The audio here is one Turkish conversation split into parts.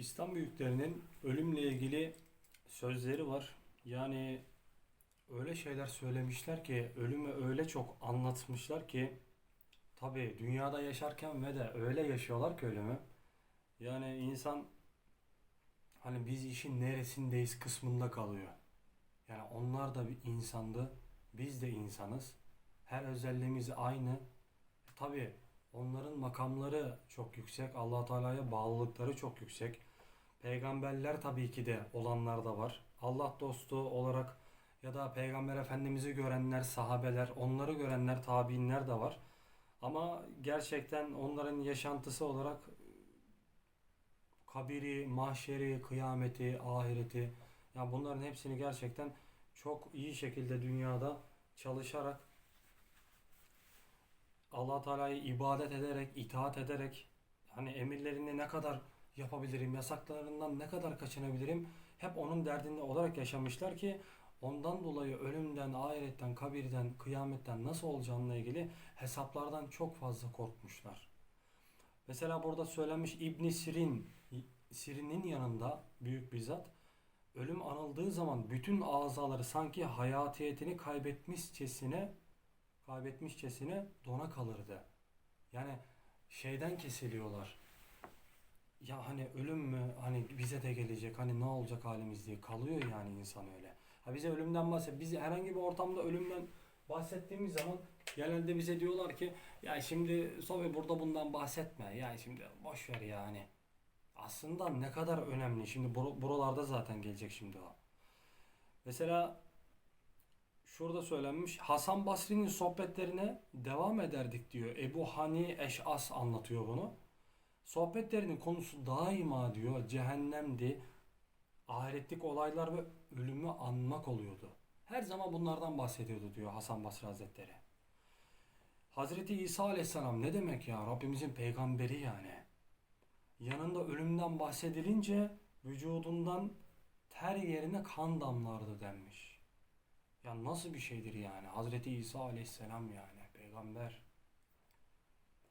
İslam büyüklerinin ölümle ilgili sözleri var. Yani öyle şeyler söylemişler ki ölümü öyle çok anlatmışlar ki tabii dünyada yaşarken ve de öyle yaşıyorlar ki ölümü. Yani insan hani biz işin neresindeyiz kısmında kalıyor. Yani onlar da bir insandı. Biz de insanız. Her özelliğimiz aynı. E, tabii onların makamları çok yüksek. Allah Teala'ya bağlılıkları çok yüksek. Peygamberler tabii ki de olanlar da var. Allah dostu olarak ya da Peygamber Efendimiz'i görenler, sahabeler, onları görenler, tabiinler de var. Ama gerçekten onların yaşantısı olarak kabiri, mahşeri, kıyameti, ahireti yani bunların hepsini gerçekten çok iyi şekilde dünyada çalışarak Allah Teala'yı ibadet ederek, itaat ederek hani emirlerini ne kadar yapabilirim, yasaklarından ne kadar kaçınabilirim hep onun derdinde olarak yaşamışlar ki ondan dolayı ölümden, ahiretten, kabirden, kıyametten nasıl olacağına ilgili hesaplardan çok fazla korkmuşlar. Mesela burada söylenmiş İbn Sirin, Sirin'in yanında büyük bir zat ölüm anıldığı zaman bütün azaları sanki hayatiyetini kaybetmişçesine kaybetmişçesine dona kalırdı. Yani şeyden kesiliyorlar. Ya hani ölüm mü hani bize de gelecek hani ne olacak halimiz diye kalıyor yani insan öyle. Ha bize ölümden bahset. Biz herhangi bir ortamda ölümden bahsettiğimiz zaman genelde bize diyorlar ki ya şimdi Sobe burada bundan bahsetme. Ya şimdi boş ver yani. Aslında ne kadar önemli. Şimdi bur- buralarda zaten gelecek şimdi o. Mesela şurada söylenmiş Hasan Basri'nin sohbetlerine devam ederdik diyor. Ebu Hani Eş'as anlatıyor bunu. Sohbetlerinin konusu daima diyor cehennemdi, ahiretlik olaylar ve ölümü anmak oluyordu. Her zaman bunlardan bahsediyordu diyor Hasan Basri Hazretleri. Hazreti İsa Aleyhisselam ne demek ya? Rabbimizin peygamberi yani. Yanında ölümden bahsedilince vücudundan ter yerine kan damlardı denmiş. Ya nasıl bir şeydir yani? Hazreti İsa Aleyhisselam yani peygamber.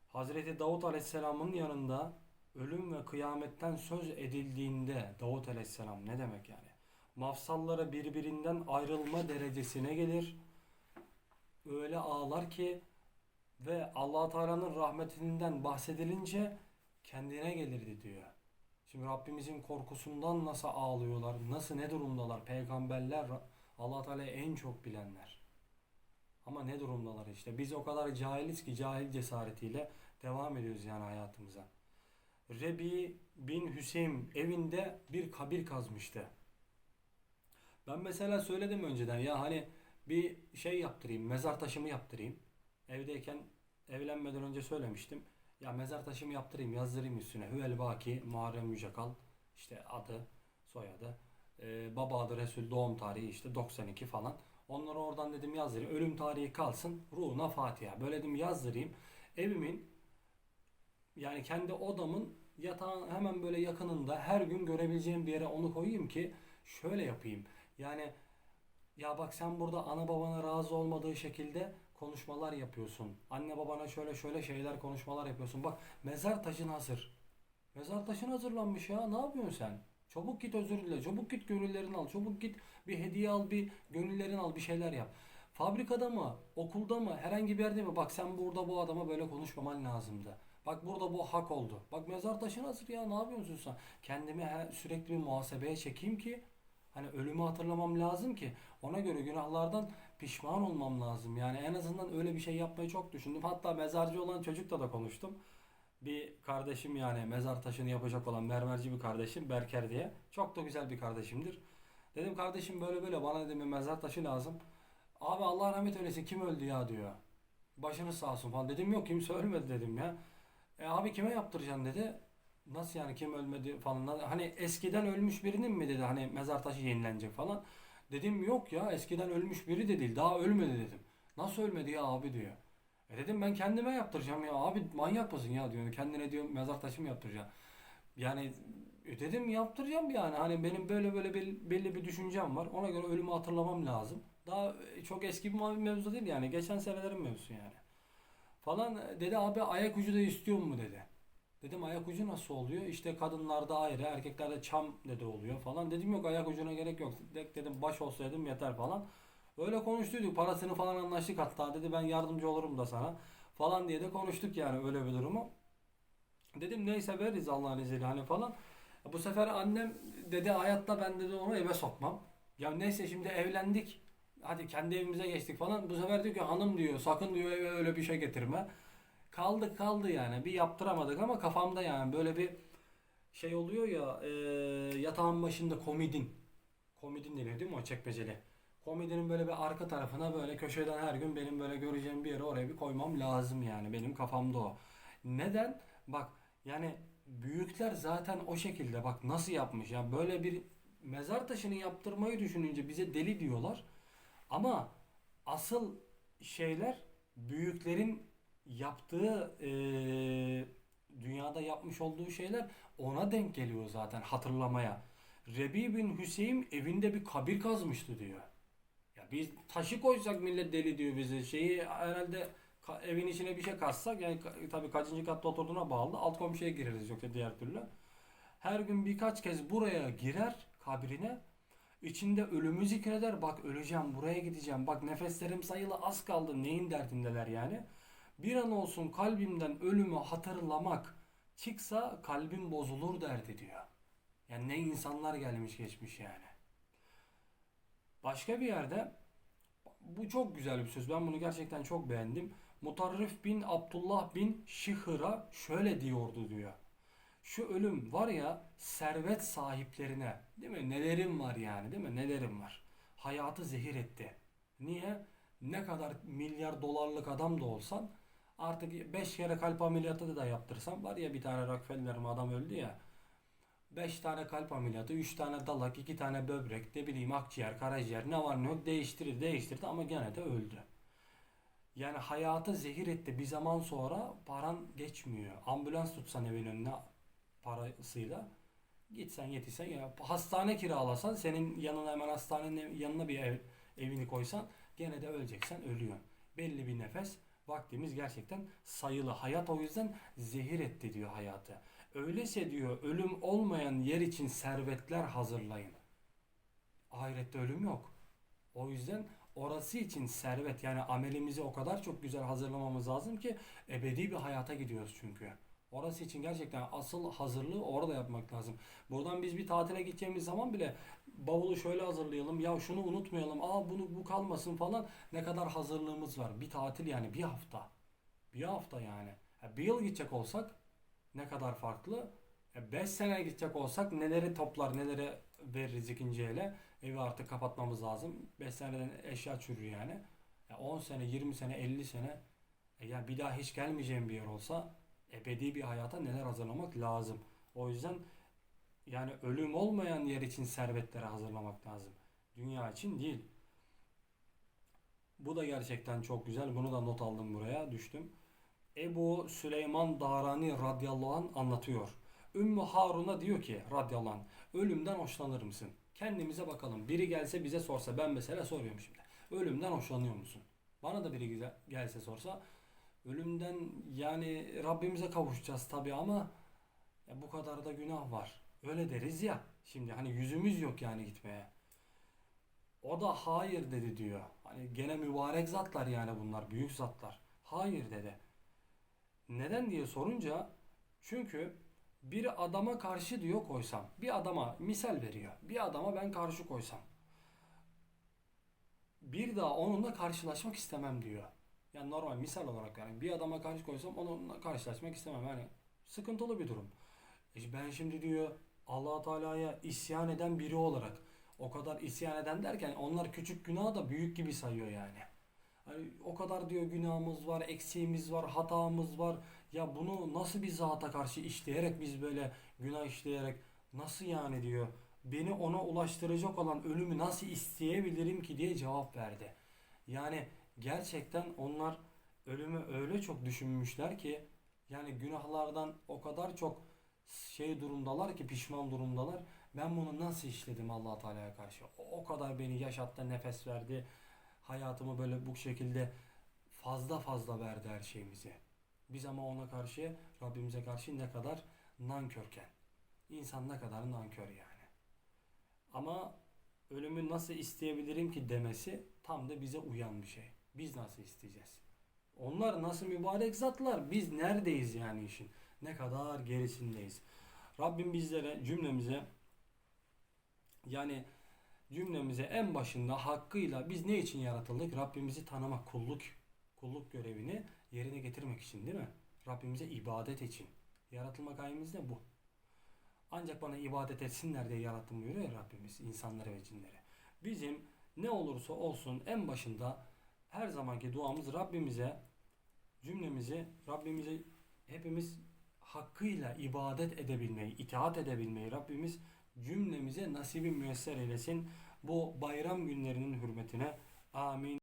Hazreti Davut Aleyhisselam'ın yanında ölüm ve kıyametten söz edildiğinde Davut Aleyhisselam ne demek yani? Mafsalları birbirinden ayrılma derecesine gelir. Öyle ağlar ki ve Allah Teala'nın rahmetinden bahsedilince kendine gelirdi diyor. Şimdi Rabbimizin korkusundan nasıl ağlıyorlar, nasıl ne durumdalar peygamberler Allah Teala'yı en çok bilenler. Ama ne durumdalar işte. Biz o kadar cahiliz ki cahil cesaretiyle devam ediyoruz yani hayatımıza. Rebi bin Hüseyin evinde bir kabir kazmıştı. Ben mesela söyledim önceden ya hani bir şey yaptırayım, mezar taşımı yaptırayım. Evdeyken evlenmeden önce söylemiştim. Ya mezar taşımı yaptırayım, yazdırayım üstüne. Hüvel Baki, Muharrem Yücekal, işte adı, soyadı. Ee, baba adı Resul, doğum tarihi işte 92 falan. Onları oradan dedim yazdırayım. Ölüm tarihi kalsın. Ruhuna Fatiha. Böyle dedim yazdırayım. Evimin yani kendi odamın yatağın hemen böyle yakınında her gün görebileceğim bir yere onu koyayım ki şöyle yapayım. Yani ya bak sen burada ana babana razı olmadığı şekilde konuşmalar yapıyorsun. Anne babana şöyle şöyle şeyler konuşmalar yapıyorsun. Bak mezar taşın hazır. Mezar taşın hazırlanmış ya. Ne yapıyorsun sen? Çabuk git özür dile. Çabuk git gönüllerini al. Çabuk git bir hediye al, bir gönüllerini al, bir şeyler yap. Fabrikada mı, okulda mı, herhangi bir yerde mi? Bak sen burada bu adama böyle konuşmaman lazımdı. Bak burada bu hak oldu. Bak mezar taşın hazır ya. Ne yapıyorsun sen? Kendimi her- sürekli bir muhasebeye çekeyim ki Hani ölümü hatırlamam lazım ki ona göre günahlardan pişman olmam lazım. Yani en azından öyle bir şey yapmayı çok düşündüm. Hatta mezarcı olan çocukla da konuştum. Bir kardeşim yani mezar taşını yapacak olan mermerci bir kardeşim Berker diye. Çok da güzel bir kardeşimdir. Dedim kardeşim böyle böyle bana dedim bir mezar taşı lazım. Abi Allah rahmet eylesin kim öldü ya diyor. Başınız sağ olsun falan. Dedim yok kimse ölmedi dedim ya. E abi kime yaptıracaksın dedi. Nasıl yani kim ölmedi falan. Hani eskiden ölmüş birinin mi dedi hani mezar taşı yenilenecek falan. Dedim yok ya eskiden ölmüş biri de değil daha ölmedi dedim. Nasıl ölmedi ya abi diyor. E dedim ben kendime yaptıracağım ya abi manyak mısın ya diyor. Kendine diyor mezar taşı mı yaptıracaksın. Yani e dedim yaptıracağım yani hani benim böyle böyle bel- belli bir düşüncem var. Ona göre ölümü hatırlamam lazım. Daha e, çok eski bir mevzu değil yani geçen senelerin mevzusu yani. Falan dedi abi ayak ucu da istiyor mu dedi. Dedim ayak ucu nasıl oluyor? İşte kadınlarda ayrı, erkeklerde çam dedi oluyor falan. Dedim yok ayak ucuna gerek yok. Dedim baş olsaydım yeter falan. Öyle konuştuyduk. Parasını falan anlaştık hatta. Dedi ben yardımcı olurum da sana. Falan diye de konuştuk yani öyle bir durumu. Dedim neyse veririz Allah'ın izniyle hani falan. Bu sefer annem dedi hayatta ben dedi onu eve sokmam. Ya neyse şimdi evlendik. Hadi kendi evimize geçtik falan. Bu sefer diyor ki hanım diyor sakın diyor eve öyle bir şey getirme. Kaldı kaldı yani. Bir yaptıramadık ama kafamda yani böyle bir şey oluyor ya e, yatağın başında komodin. Komodin deniyor değil mi o çekmeceli? Komodinin böyle bir arka tarafına böyle köşeden her gün benim böyle göreceğim bir yere oraya bir koymam lazım yani. Benim kafamda o. Neden? Bak yani büyükler zaten o şekilde bak nasıl yapmış ya böyle bir mezar taşını yaptırmayı düşününce bize deli diyorlar. Ama asıl şeyler büyüklerin yaptığı eee, dünyada yapmış olduğu şeyler ona denk geliyor zaten hatırlamaya. Rebi bin Hüseyin evinde bir kabir kazmıştı diyor. Biz taşı koysak millet deli diyor bize. Şeyi herhalde evin içine bir şey kazsak yani tabii kaçıncı katta oturduğuna bağlı alt komşuya gireriz yoksa diğer türlü. Her gün birkaç kez buraya girer kabrine. İçinde ölümü zikreder. Bak öleceğim, buraya gideceğim. Bak nefeslerim sayılı az kaldı. Neyin derdindeler yani? Bir an olsun kalbimden ölümü hatırlamak çıksa kalbim bozulur derdi diyor. Yani ne insanlar gelmiş geçmiş yani. Başka bir yerde bu çok güzel bir söz. Ben bunu gerçekten çok beğendim. Mutarrif bin Abdullah bin Şihır'a şöyle diyordu diyor. Şu ölüm var ya servet sahiplerine değil mi? Nelerim var yani değil mi? Nelerim var. Hayatı zehir etti. Niye? Ne kadar milyar dolarlık adam da olsan artık 5 kere kalp ameliyatı da yaptırsam var ya bir tane Rockefeller'in adam öldü ya. 5 tane kalp ameliyatı, 3 tane dalak, 2 tane böbrek, ne bileyim akciğer, karaciğer ne var ne yok değiştirdi değiştirdi ama gene de öldü. Yani hayatı zehir etti. Bir zaman sonra paran geçmiyor. Ambulans tutsan evin önüne parasıyla gitsen yetişsen ya hastane kiralasan senin yanına hemen hastanenin yanına bir ev, evini koysan gene de öleceksen ölüyorsun. Belli bir nefes vaktimiz gerçekten sayılı. Hayat o yüzden zehir etti diyor hayatı. Öyleyse diyor ölüm olmayan yer için servetler hazırlayın. Ahirette ölüm yok. O yüzden orası için servet yani amelimizi o kadar çok güzel hazırlamamız lazım ki ebedi bir hayata gidiyoruz çünkü. Orası için gerçekten asıl hazırlığı orada yapmak lazım. Buradan biz bir tatile gideceğimiz zaman bile bavulu şöyle hazırlayalım. Ya şunu unutmayalım. Aa bunu bu kalmasın falan. Ne kadar hazırlığımız var. Bir tatil yani bir hafta. Bir hafta yani. Bir yıl gidecek olsak ne kadar farklı. 5 sene gidecek olsak neleri toplar, neleri veririz ikinci ele. Evi artık kapatmamız lazım. 5 seneden eşya çürür yani. Ya 10 sene, 20 sene, 50 sene e ya bir daha hiç gelmeyeceğim bir yer olsa ebedi bir hayata neler hazırlamak lazım. O yüzden yani ölüm olmayan yer için servetleri hazırlamak lazım. Dünya için değil. Bu da gerçekten çok güzel. Bunu da not aldım buraya. Düştüm. Ebu Süleyman Darani radıyallahu anh anlatıyor. Ümmü Harun'a diyor ki radıyallahu anh ölümden hoşlanır mısın? Kendimize bakalım. Biri gelse bize sorsa ben mesela soruyorum şimdi. Ölümden hoşlanıyor musun? Bana da biri gelse sorsa ölümden yani Rabbimize kavuşacağız tabii ama ya bu kadar da günah var. Öyle deriz ya. Şimdi hani yüzümüz yok yani gitmeye. O da hayır dedi diyor. Hani gene mübarek zatlar yani bunlar büyük zatlar. Hayır dedi. Neden diye sorunca çünkü bir adama karşı diyor koysam bir adama misal veriyor. Bir adama ben karşı koysam bir daha onunla karşılaşmak istemem diyor. Yani normal misal olarak yani bir adama karşı koysam onunla karşılaşmak istemem. Yani sıkıntılı bir durum. E ben şimdi diyor allah Teala'ya isyan eden biri olarak o kadar isyan eden derken onlar küçük günahı da büyük gibi sayıyor yani. Hani o kadar diyor günahımız var, eksiğimiz var, hatamız var. Ya bunu nasıl bir zata karşı işleyerek biz böyle günah işleyerek nasıl yani diyor. Beni ona ulaştıracak olan ölümü nasıl isteyebilirim ki diye cevap verdi. Yani gerçekten onlar ölümü öyle çok düşünmüşler ki yani günahlardan o kadar çok şey durumdalar ki pişman durumdalar. Ben bunu nasıl işledim Allah Teala'ya karşı? O, kadar beni yaşattı, nefes verdi. Hayatımı böyle bu şekilde fazla fazla verdi her şeyimizi. Biz ama ona karşı Rabbimize karşı ne kadar nankörken. İnsan ne kadar nankör yani. Ama ölümü nasıl isteyebilirim ki demesi tam da bize uyan bir şey. Biz nasıl isteyeceğiz? Onlar nasıl mübarek zatlar? Biz neredeyiz yani işin? Ne kadar gerisindeyiz? Rabbim bizlere cümlemize yani cümlemize en başında hakkıyla biz ne için yaratıldık? Rabbimizi tanımak, kulluk kulluk görevini yerine getirmek için değil mi? Rabbimize ibadet için. Yaratılma gayemiz de bu. Ancak bana ibadet etsinler diye yarattım buyuruyor ya Rabbimiz insanları ve cinleri. Bizim ne olursa olsun en başında her zamanki duamız Rabbimize cümlemizi Rabbimize hepimiz hakkıyla ibadet edebilmeyi, itaat edebilmeyi Rabbimiz cümlemize nasibi müyesser eylesin. Bu bayram günlerinin hürmetine amin.